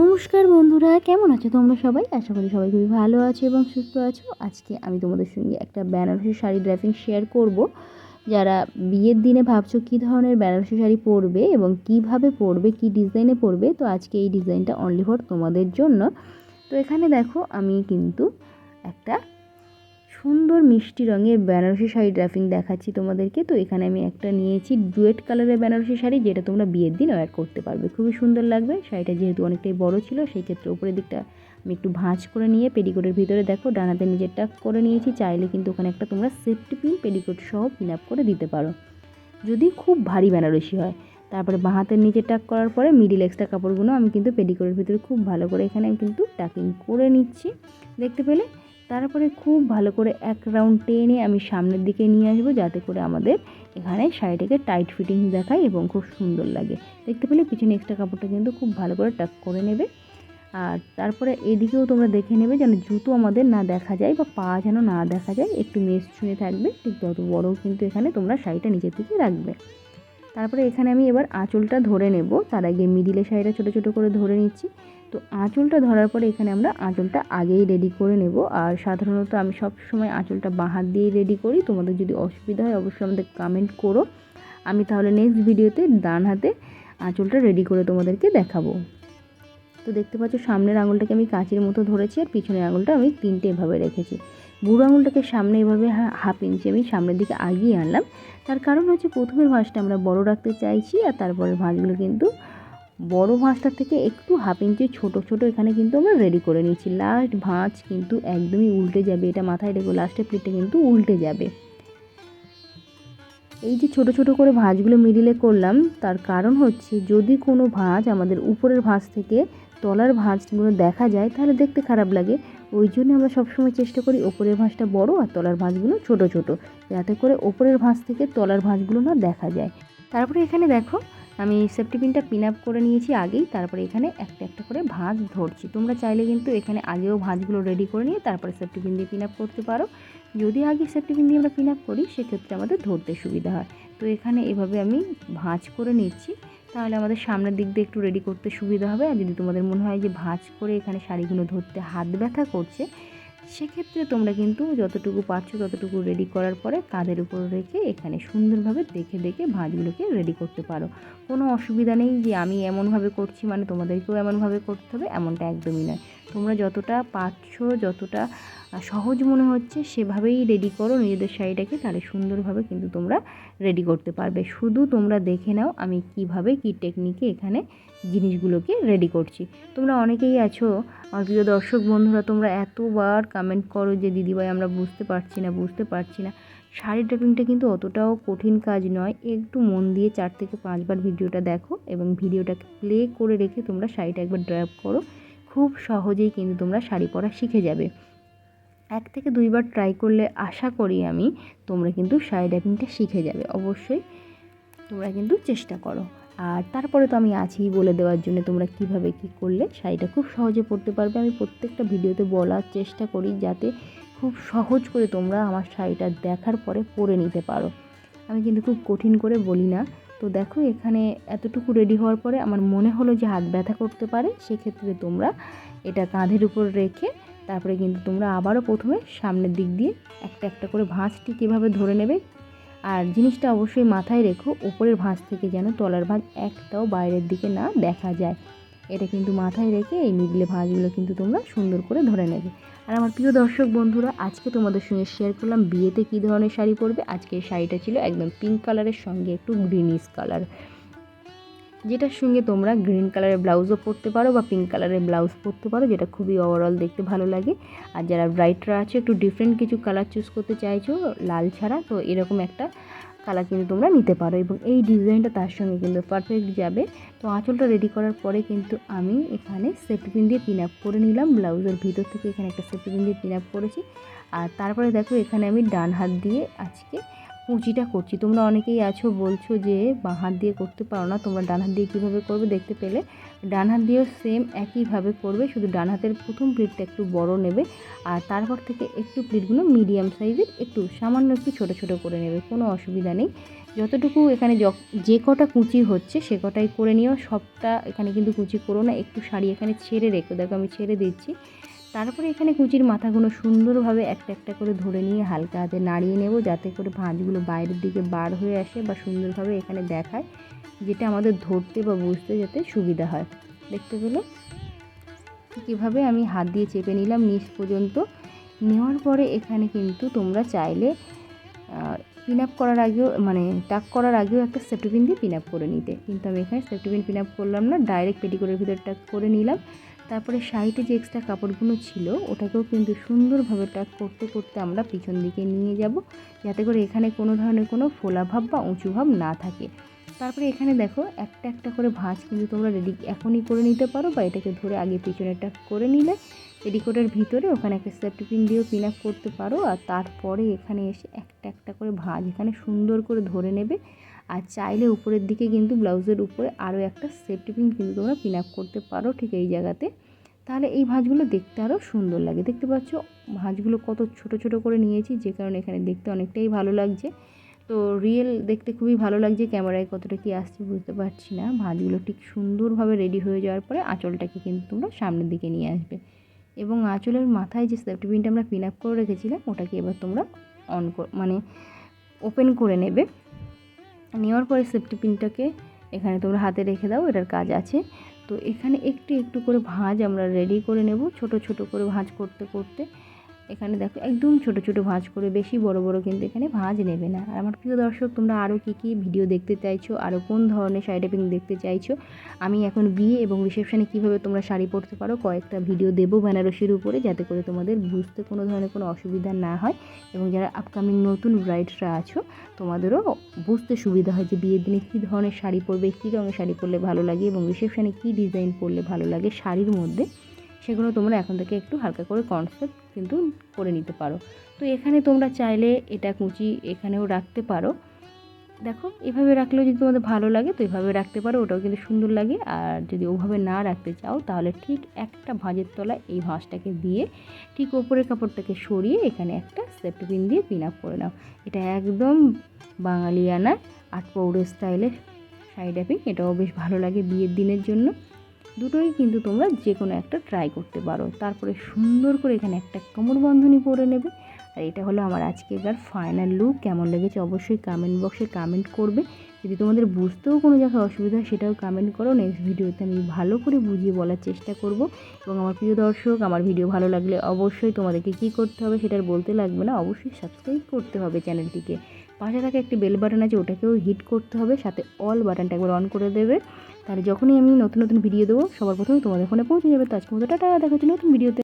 নমস্কার বন্ধুরা, কেমন আছো তোমরা সবাই? আশা করি সবাই খুবই ভালো আছো এবং সুস্থ আছো। আজকে আমি তোমাদের সঙ্গে একটা বেনারসি শাড়ি ড্রাইভিং শেয়ার করব। যারা বিয়ের দিনে ভাবছ কী ধরনের বেনারসি শাড়ি পরবে এবং কীভাবে পরবে, কি ডিজাইনে পরবে, তো আজকে এই ডিজাইনটা অনলি ফর তোমাদের জন্য। তো এখানে দেখো, আমি কিন্তু একটা সুন্দর মিষ্টি রঙের বেনারসি শাড়ি ড্রাফিং দেখাচ্ছি তোমাদেরকে। তো এখানে আমি একটা নিয়েছি ডুয়েট কালারের বেনারসি শাড়ি, যেটা তোমরা বিয়ের দিন ওয়্যার করতে পারবে। খুবই সুন্দর লাগবে। শাড়িটা যেহেতু অনেকটাই বড় ছিল সেই ক্ষেত্রে উপরের দিকটা আমি একটু ভাঁজ করে নিয়ে পেডিকোটের ভিতরে দেখো ডানাতে নিজেরটা করে নিয়েছি। চাইলে কিন্তু ওখানে একটা তোমরা সেফটি পিন পেডিকোট সহ পিন আপ করে দিতে পারো। যদি খুব ভারী বেনারসি হয়। তারপরে বাঁ হাতের নিচে টাক করার পরে মিডিল এক্সট্রা কাপড়গুলো আমি কিন্তু পেডিকোটের ভিতরে খুব ভালো করে এখানে আমি কিন্তু টাকিং করে নিচ্ছি। দেখতে পেলে? তারপরে খুব ভালো করে এক রাউন্ড টেনে আমি সামনের দিকে নিয়ে আসব, যাতে করে আমাদের এখানে শাড়িটাকে টাইট ফিটিং দেখায় এবং খুব সুন্দর লাগে। দেখতে পেলে পিছনে এক্সট্রা কাপড়টা কিন্তু খুব ভালো করে টাক করে নেবে। আর তারপরে এদিকেও তোমরা দেখে নেবে যেন জুতো আমাদের না দেখা যায় বা পা যেন না দেখা যায়, একটু মেস ছুঁয়ে থাকবে, ঠিক তত বড়ও কিন্তু এখানে তোমরা শাড়িটা নিচের দিকে রাখবে। তারপরে এখানে আমি এবার আঁচলটা ধরে নেব, তার আগে মিডিলে শাড়িটা ছোটো ছোটো করে ধরে নিচ্ছি। তো আঁচলটা ধরার পরে এখানে আমরা আঁচলটা আগেই রেডি করে নেব। আর সাধারণত আমি সব সময় আঁচলটা বাঁ হাত দিয়েই রেডি করি। তোমাদের যদি অসুবিধা হয় অবশ্যই আমাদের কমেন্ট করো। আমি তাহলে নেক্সট ভিডিওতে ডান হাতে আঁচলটা রেডি করে তোমাদেরকে দেখাবো। তো দেখতে পাচ্ছ সামনের আঙুলটাকে আমি কাঁচির মতো ধরেছি আর পিছনের আঙুলটা আমি তিনটে এভাবে রেখেছি। বুড়ো আঙুলটাকে সামনে এভাবে হাফ ইঞ্চি আমি সামনের দিকে আগিয়ে আনলাম। তার কারণ হচ্ছে প্রথমের ভাঁজটা আমরা বড় রাখতে চাইছি আর তারপরের ভাঁজগুলো কিন্তু বড় ভাঁজটার থেকে একটু হাফ ইঞ্চি ছোট ছোট এখানে কিন্তু আমরা রেডি করে নিয়েছি। লাস্ট ভাঁজ কিন্তু একদমই উল্টে যাবে। এটা মাথায় রেখো লাস্টের প্লেটটা কিন্তু উল্টে যাবে। এই যে ছোট ছোট করে ভাঁজগুলো মিডিলে করলাম, তার কারণ হচ্ছে যদি কোনো ভাঁজ আমাদের উপরের ভাঁজ থেকে তলার ভাঁজগুলো দেখা যায়, তাহলে দেখতে খারাপ লাগে। ওই জন্য আমরা সবসময় চেষ্টা করি ওপরের ভাঁজটা বড় আর তলার ভাঁজগুলো ছোট ছোট, যাতে করে ওপরের ভাঁজ থেকে তলার ভাঁজগুলো না দেখা যায়। তারপরে এখানে দেখো আমি সেফটি পিনটা পিন আপ করে নিয়েছি আগেই, তারপরে এখানে একটা একটা করে ভাঁজ ধরছি। তোমরা চাইলে কিন্তু এখানে আগেও ভাঁজগুলো রেডি করে নিয়ে তারপরে সেফটি পিন দিয়ে পিন আপ করতে পারো। যদি আগে সেফটি পিন দিয়ে আমরা পিন আপ করি, সেক্ষেত্রে আমাদের ধরতে সুবিধা হয়। তো এখানে এভাবে আমি ভাঁজ করে নিচ্ছি। তাহলে আমাদের সামনের দিক দিয়ে একটু রেডি করতে সুবিধা হবে। আর যদি তোমাদের মনে হয় যে ভাঁজ করে এখানে শাড়িগুলো ধরতে হাত ব্যথা করছে সেক্ষেত্রে তোমরা কিন্তু যতটুকু পারছ ততটুকু রেডি করার পরে কাঁধের উপর রেখে এখানে সুন্দরভাবে দেখে দেখে ভাঁজগুলোকে রেডি করতে পারো। কোনো অসুবিধা নেই যে আমি এমনভাবে করছি মানে তোমাদেরকেও এমনভাবে করতে হবে, এমনটা একদমই নয়। তোমরা যতটা পারছ, যতটা সহজ মনে হচ্ছে সেভাবেই রেডি করো, নিজেদের শাড়িটাকে তাহলে সুন্দরভাবে কিন্তু তোমরা রেডি করতে পারবে। শুধু তোমরা দেখে নাও আমি কীভাবে, কি টেকনিকে এখানে জিনিসগুলোকে রেডি করছি। তোমরা অনেকেই আছো আমার প্রিয় দর্শক বন্ধুরা, তোমরা এতবার কমেন্ট করো যে দিদিভাই আমরা বুঝতে পারছি না, বুঝতে পারছি না। শাড়ি ড্রেপিংটা কিন্তু অতটাও কঠিন কাজ নয়, একটু মন দিয়ে চার থেকে পাঁচবার ভিডিওটা দেখো এবং ভিডিওটাকে প্লে করে রেখে তোমরা শাড়িটা একবার ড্রাইভ করো, খুব সহজেই কিন্তু তোমরা শাড়ি পরা শিখে যাবে। এক থেকে দুইবার ট্রাই করলে আশা করি আমি তোমরা কিন্তু শাড়ি ড্রাইভিংটা শিখে যাবে, অবশ্যই তোমরা কিন্তু চেষ্টা করো। আর তারপরে তো আমি আছি বলে দেওয়ার জন্য তোমরা কীভাবে কি করলে শাড়িটা খুব সহজে পরতে পারবে। আমি প্রত্যেকটা ভিডিওতে বলার চেষ্টা করি যাতে খুব সহজ করে তোমরা আমার শাড়িটা দেখার পরে পরে নিতে পারো। আমি কিন্তু খুব কঠিন করে বলি না। তো দেখো এখানে এতটুকু রেডি হওয়ার পরে আমার মনে হলো যে হাত ব্যথা করতে পারে, সেক্ষেত্রে তোমরা এটা কাঁধের উপর রেখে তারপরে কিন্তু তোমরা আবারও প্রথমে সামনের দিক দিয়ে একটা একটা করে ভাঁজটি কীভাবে ধরে নেবে। আর জিনিসটা অবশ্যই মাথায় রেখো ওপরের ভাঁজ থেকে যেন তলার ভাঁজ একটাও বাইরের দিকে না দেখা যায়। এটা কিন্তু মাথায় রেখে এই মিডলে ভাঁজগুলো কিন্তু তোমরা সুন্দর করে ধরে নেবে। আর আমার প্রিয় দর্শক বন্ধুরা, আজকে তোমাদের সঙ্গে শেয়ার করলাম বিয়েতে কী ধরনের শাড়ি পরবে। আজকে শাড়িটা ছিল একদম পিঙ্ক কালারের সঙ্গে একটু গ্রিনিশ কালার যেটার সঙ্গে তোমরা গ্রিন কালারের ব্লাউজও পরতে পারো বা পিঙ্ক কালারের ব্লাউজ পরতে পারো, যেটা খুবই ওভারঅল দেখতে ভালো লাগে। আর যারা ব্রাইটরা আছে, একটু ডিফারেন্ট কিছু কালার চুজ করতে চাইছো, লাল ছাড়া, তো এরকম একটা কালার কিন্তু তোমরা নিতে পারো। এবং এই ডিজাইনটা তার সঙ্গে কিন্তু পারফেক্ট যাবে। তো আঁচলটা রেডি করার পরে কিন্তু আমি এখানে সেফটি পিন দিয়ে পিন আপ করে নিলাম। ব্লাউজের ভিতর থেকে এখানে একটা সেফটি পিন দিয়ে পিন আপ করেছি। আর তারপরে দেখো, এখানে আমি ডান হাত দিয়ে আজকে কুচিটা করছি। তোমরা অনেকেই আছো, বলছো যে বাঁ হাত দিয়ে করতে পারো না, তোমরা ডান হাত দিয়ে কীভাবে করবে দেখতে পেলে। ডান হাত দিয়েও সেম একইভাবে করবে, শুধু ডান হাতের প্রথম প্লেটটা একটু বড় নেবে আর তারপর থেকে একটু প্লেটগুলো মিডিয়াম সাইজের একটু সামান্য একটু ছোটো ছোটো করে নেবে, কোনো অসুবিধা নেই। যতটুকু এখানে যে কটা কুচি হচ্ছে সে কটাই করে নিও। সবটা এখানে কিন্তু কুচি করো না, একটু শাড়ি এখানে ছেড়ে রেখো। দেখো আমি ছেড়ে দিচ্ছি। তারপরে এখানে কুচির মাথাগুলো সুন্দরভাবে একটা একটা করে ধরে নিয়ে হালকা হাতে নাড়িয়ে নেব, যাতে করে ভাঁজগুলো বাইরের দিকে বার হয়ে আসে বা সুন্দরভাবে এখানে দেখায়, যেটা আমাদের ধরতে বা বুঝতে যাতে সুবিধা হয়। দেখতে পেলে? কীভাবে আমি হাত দিয়ে চেপে নিলাম নিচ পর্যন্ত। নেওয়ার পরে এখানে কিন্তু তোমরা চাইলে পিন আপ করার আগেও মানে টাক করার আগেও একটা সেফটিপিন দিয়ে পিন আপ করে নিতে। কিন্তু আমি এখানে সেফটিপিন পিন আপ করলাম না ডাইরেক্ট পেটিকোটের ভিতরটা করে নিলাম। তারপরে সাইডে যে এক্সট্রা কাপড়গুলো ছিল, ওটাকেও কিন্তু সুন্দরভাবে টাক করতে করতে আমরা পিছন দিকে নিয়ে যাব। যাতে করে এখানে কোনো ধরনের কোনো ফোলা ভাব বা উঁচু ভাব না থাকে। তারপরে এখানে দেখো, একটা একটা করে ভাঁজ কিন্তু তোমরা রেডি এখনই করে নিতে পারো বা এটাকে ধরে আগে পিছনেরটা করে নিলে। পেটিকোটের ভিতরে ওখানে একটা সেফটি পিন দিয়েও পিন আপ করতে পারো। আর তারপরে এখানে এসে একটা একটা করে ভাঁজ এখানে সুন্দর করে ধরে নেবে। আর চাইলে উপরের দিকে কিন্তু ব্লাউজের উপরে আরও একটা সেফটি পিন কিন্তু তোমরা পিন আপ করতে পারো ঠিক এই জায়গাতে। তাহলে এই ভাঁজগুলো দেখতে আরও সুন্দর লাগে। দেখতে পাচ্ছ, ভাঁজগুলো কত ছোট ছোট করে নিয়েছি, যে কারণে এখানে দেখতে অনেকটাই ভালো লাগছে। তো রিয়েল দেখতে খুবই ভালো লাগছে, ক্যামেরায় কতটা কি আসছে বুঝতে পারছি না। ভাঁজগুলো ঠিক সুন্দরভাবে রেডি হয়ে যাওয়ার পরে আঁচলটাকে কিন্তু তোমরা সামনের দিকে নিয়ে আসবে। এবং আঁচলের মাথায় যে সেফটি পিনটা আমরা পিন আপ করে রেখেছিলাম, ওটাকে এবার তোমরা অন মানে ওপেন করে নেবে। নেওয়ার পরে সেফটি পিনটাকে এখানে তোমরা হাতে রেখে দাও, এটার কাজ আছে। তো এখানে একটু একটু করে ভাঁজ আমরা রেডি করে নেব, ছোট ছোট করে ভাঁজ করতে করতে। এখানে দেখো একদম ছোট ছোট ভাঁজ করে, বেশি বড় বড় কিন্তু এখানে ভাঁজ নেবে না। আর আমার প্রিয় দর্শক, তোমরা আরও কী কী ভিডিও দেখতে চাইছো আরও কোন ধরনের শাড়ি টাইপিং দেখতে চাইছো, আমি এখন বিয়ে এবং রিসেপশানে কীভাবে তোমরা শাড়ি পরতে পারো, কয়েকটা ভিডিও দেবো বেনারসির উপরে, যাতে করে তোমাদের বুঝতে কোনো ধরনের কোনো অসুবিধা না হয়। এবং যারা আপকামিং নতুন ব্রাইডরা আছো, তোমাদেরও বুঝতে সুবিধা হয় যে বিয়ের দিনে কী ধরনের শাড়ি পরবে, কী রঙের শাড়ি পরলে ভালো লাগে এবং রিসেপশানে কী ডিজাইন পরলে ভালো লাগে শাড়ির মধ্যে। সেগুলো তোমরা এখন থেকে একটু হালকা করে কনসেপ্ট কিন্তু করে নিতে পারো। তো এখানে তোমরা চাইলে এটা কুচি এখানেও রাখতে পারো। দেখো, এভাবে রাখলেও যদি তোমাদের ভালো লাগে তো এভাবে রাখতে পারো, ওটাও কিন্তু সুন্দর লাগে। আর যদি ওভাবে না রাখতে চাও তাহলে ঠিক একটা ভাঁজের তলায় এই ভাঁজটাকে দিয়ে ঠিক ওপরের কাপড়টাকে সরিয়ে এখানে একটা সেফটি পিন দিয়ে পিন আপ করে নাও। এটা একদম বাঙালিয়ানা আট পৌড়ের স্টাইলে সাইড ট্যাপিং এটাও বেশ ভালো লাগে বিয়ের দিনের জন্য। দুটোই কিন্তু তোমরা যে কোনো একটা ট্রাই করতে পারো। তারপরে সুন্দর করে এখানে একটা কোমর বন্ধনী পরে নেবে। আর এটা হলো আমার আজকেকার ফাইনাল লুক কেমন লেগেছে অবশ্যই কমেন্ট বক্সে কমেন্ট করবে। যদি তোমাদের বুঝতেও কোনো জায়গায় অসুবিধা সেটাও কমেন্ট করো। নেক্সট ভিডিওতে আমি ভালো করে বুঝিয়ে বলার চেষ্টা করব। এবং আমার প্রিয় দর্শক, আমার ভিডিও ভালো লাগলে অবশ্যই তোমাদেরকে কী করতে হবে সেটার বলতে লাগবে না। অবশ্যই সাবস্ক্রাইব করতে হবে চ্যানেলটিকে পাশে থাকা একটি বেল বাটন আছে, ওটাকেও হিট করতে হবে। সাথে অল বাটনটা একবার অন করে দেবে। তাহলে যখনই আমি নতুন নতুন ভিডিও দেবো, সবার প্রথমে তোমাদের ফোনে পৌঁছে যাবে। তো আজকে মতো টাটা, দেখা হচ্ছে নতুন ভিডিওতে